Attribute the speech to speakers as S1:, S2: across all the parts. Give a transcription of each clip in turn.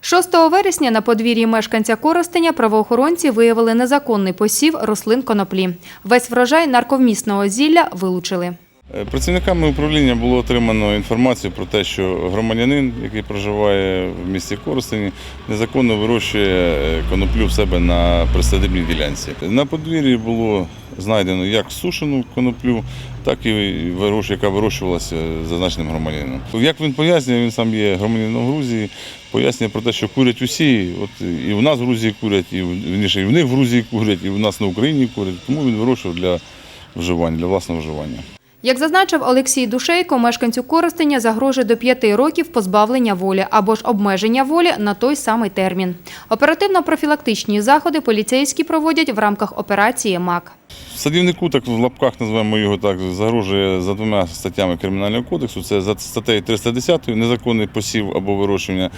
S1: 6 вересня на подвір'ї мешканця Коростеня правоохоронці виявили незаконний посів рослин коноплі. Весь врожай нарковмісного зілля вилучили.
S2: Е, Працівниками управління було отримано інформацію про те, що громадянин, який проживає в місті Коростені, незаконно вирощує е, коноплю в себе на присадибній ділянці. На подвір'ї було знайдено як сушену коноплю, так і яка вирощувалася зазначеним громадянином. Як він пояснює, він сам є громадянином Грузії, пояснює про те, що курять усі. От і в нас в Грузії курять, і в- і в них в Грузії курять, і в нас на Україні курять. Тому він вирощував для вживання, для власного вживання.
S1: Як зазначив Олексій Душейко, мешканцю користення загрожує до п'яти років позбавлення волі або ж обмеження волі на той самий термін. Оперативно-профілактичні заходи поліцейські проводять в рамках операції МАК.
S2: Садівнику, так в лапках називаємо його так, загрожує за двома статтями Кримінального кодексу. Це за статтею 310 незаконний посів або вирощування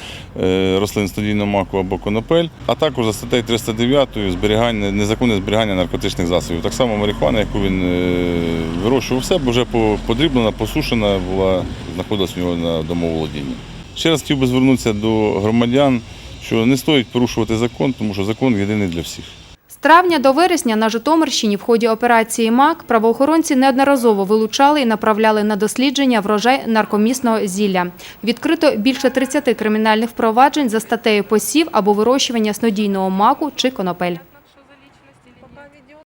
S2: е, рослин стадійного маку або конопель, а також за статтею 309 зберігання, незаконне зберігання наркотичних засобів. Так само марихуана, яку він е, вирощував себе, вже по- подріблена, посушена, була, знаходилась в нього на домоволодінні. Ще раз хотів би звернутися до громадян, що не стоїть порушувати закон, тому що закон єдиний для всіх.
S1: Травня до вересня на Житомирщині в ході операції МАК правоохоронці неодноразово вилучали і направляли на дослідження врожай наркомісного зілля. Відкрито більше 30 кримінальних впроваджень за статтею посів або вирощування снодійного маку чи конопель.